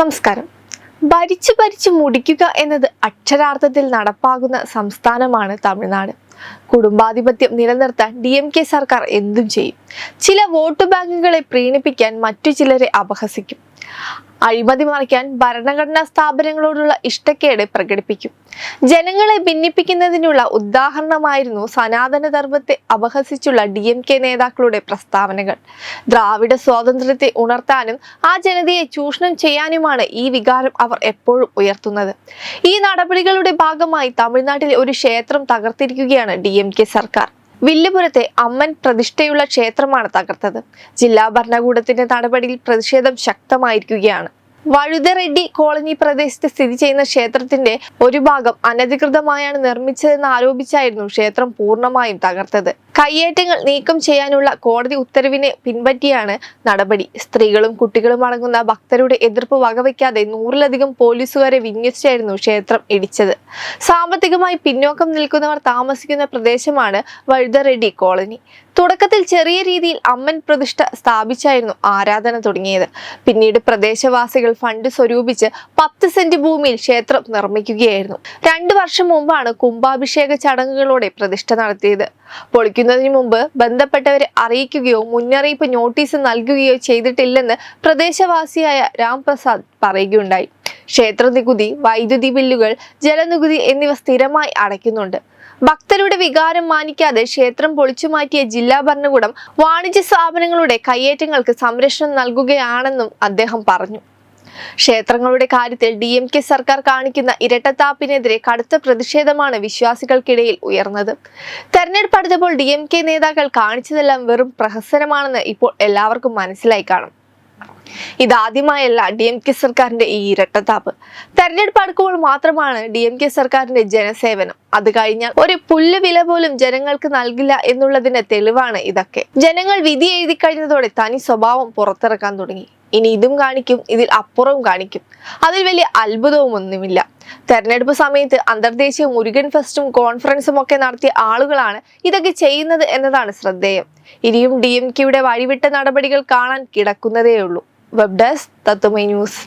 നമസ്കാരം. ഭരിച്ചു ഭരിച്ചു മുടിക്കുക എന്നത് അക്ഷരാർത്ഥത്തിൽ നടപ്പാകുന്ന സംസ്ഥാനമാണ് തമിഴ്നാട്. കുടുംബാധിപത്യം നിലനിർത്താൻ ഡി എം കെ സർക്കാർ എന്തും ചെയ്യും. ചില വോട്ട് ബാങ്കുകളെ പ്രീണിപ്പിക്കാൻ മറ്റു ചിലരെ അപഹസിക്കും. അഴിമതി മറിക്കാൻ ഭരണഘടനാ സ്ഥാപനങ്ങളോടുള്ള ഇഷ്ടക്കേട് പ്രകടിപ്പിക്കും. ജനങ്ങളെ ഭിന്നിപ്പിക്കുന്നതിനുള്ള ഉദാഹരണമായിരുന്നു സനാതന ധർമ്മത്തെ അപഹസിച്ചുള്ള ഡി എം കെ നേതാക്കളുടെ പ്രസ്താവനകൾ. ദ്രാവിഡ സ്വാതന്ത്ര്യത്തെ ഉണർത്താനും ആ ജനതയെ ചൂഷണം ചെയ്യാനുമാണ് ഈ വികാരം അവർ എപ്പോഴും ഉയർത്തുന്നത്. ഈ നടപടികളുടെ ഭാഗമായി തമിഴ്നാട്ടിലെ ഒരു ക്ഷേത്രം തകർത്തിരിക്കുകയാണ് ഡി സർക്കാർ. വില്ലുപുരത്തെ അമ്മൻ പ്രതിഷ്ഠയുള്ള ക്ഷേത്രമാണ് തകർത്തത്. ജില്ലാ ഭരണകൂടത്തിന്റെ നടപടിയിൽ പ്രതിഷേധം ശക്തമായിരിക്കുകയാണ്. വഴുതറെഡ്ഡി കോളനി പ്രദേശത്ത് സ്ഥിതി ചെയ്യുന്ന ക്ഷേത്രത്തിന്റെ ഒരു ഭാഗം അനധികൃതമായാണ് നിർമ്മിച്ചതെന്ന് ആരോപിച്ചായിരുന്നു ക്ഷേത്രം പൂർണമായും തകർത്തത്. കയ്യേറ്റങ്ങൾ നീക്കം ചെയ്യാനുള്ള കോടതി ഉത്തരവിനെ പിൻപറ്റിയാണ് നടപടി. സ്ത്രീകളും കുട്ടികളും അടങ്ങുന്ന ഭക്തരുടെ എതിർപ്പ് വകവയ്ക്കാതെ നൂറിലധികം പോലീസുകാരെ വിന്യസിച്ചായിരുന്നു ക്ഷേത്രം ഇടിച്ചത്. സാമ്പത്തികമായി പിന്നോക്കം നിൽക്കുന്നവർ താമസിക്കുന്ന പ്രദേശമാണ് വഴുതറെഡ്ഡി കോളനി. തുടക്കത്തിൽ ചെറിയ രീതിയിൽ അമ്മൻ പ്രതിഷ്ഠ സ്ഥാപിച്ചായിരുന്നു ആരാധന തുടങ്ങിയത്. പിന്നീട് പ്രദേശവാസികൾ ഫണ്ട് സ്വരൂപിച്ച് പത്ത് സെന്റ് ഭൂമിയിൽ ക്ഷേത്രം നിർമ്മിക്കുകയായിരുന്നു. രണ്ടു വർഷം മുമ്പാണ് കുംഭാഭിഷേക ചടങ്ങുകളോടെ പ്രതിഷ്ഠ നടത്തിയത്. പൊളിക്കുന്നതിന് മുമ്പ് ബന്ധപ്പെട്ടവരെ അറിയിക്കുകയോ മുന്നറിയിപ്പ് നോട്ടീസ് നൽകുകയോ ചെയ്തിട്ടില്ലെന്ന് പ്രദേശവാസിയായ രാംപ്രസാദ് പറയുകയുണ്ടായി. ക്ഷേത്ര നികുതി വൈദ്യുതി ബില്ലുകൾ ജലനികുതി എന്നിവ സ്ഥിരമായി അടയ്ക്കുന്നുണ്ട്. ഭക്തരുടെ വികാരം മാനിക്കാതെ ക്ഷേത്രം പൊളിച്ചു മാറ്റിയ ജില്ലാ ഭരണകൂടം വാണിജ്യ സ്ഥാപനങ്ങളുടെ കയ്യേറ്റങ്ങൾക്ക് സംരക്ഷണം നൽകുകയാണെന്നും അദ്ദേഹം പറഞ്ഞു. ക്ഷേത്രങ്ങളുടെ കാര്യത്തിൽ ഡി എം കെ സർക്കാർ കാണിക്കുന്ന ഇരട്ടത്താപ്പിനെതിരെ കടുത്ത പ്രതിഷേധമാണ് വിശ്വാസികൾക്കിടയിൽ ഉയർന്നത്. തെരഞ്ഞെടുപ്പ് അടുത്തപ്പോൾ ഡി എം കെ നേതാക്കൾ കാണിച്ചതെല്ലാം വെറും പ്രഹസനമാണെന്ന് ഇപ്പോൾ എല്ലാവർക്കും മനസ്സിലായി കാണും. ഇതാദ്യമായല്ല ഡി എം കെ സർക്കാരിന്റെ ഈ ഇരട്ടത്താപ്പ് തെരഞ്ഞെടുപ്പ് അടുക്കുമ്പോൾ മാത്രമാണ് ഡി എം കെ സർക്കാരിന്റെ ജനസേവനം. അത് കഴിഞ്ഞാൽ ഒരു പുല്ല് വില പോലും ജനങ്ങൾക്ക് നൽകില്ല എന്നുള്ളതിന്റെ തെളിവാണ് ഇതൊക്കെ. ജനങ്ങൾ വിധി എഴുതി കഴിഞ്ഞതോടെ തനി സ്വഭാവം പുറത്തിറക്കാൻ തുടങ്ങി. ഇനി ഇതും കാണിക്കും ഇതിൽ അപ്പുറവും കാണിക്കും. അതിൽ വലിയ അത്ഭുതവും ഒന്നുമില്ല. തെരഞ്ഞെടുപ്പ് സമയത്ത് അന്തർദേശീയ മുരുകൻ ഫെസ്റ്റും കോൺഫറൻസും ഒക്കെ നടത്തിയ ആളുകളാണ് ഇതൊക്കെ ചെയ്യുന്നത് എന്നതാണ് ശ്രദ്ധേയം. ഇനിയും ഡി എം കെയുടെ വഴിവിട്ട നടപടികൾ കാണാൻ കിടക്കുന്നതേയുള്ളൂ. Web desk Tatwamayi news.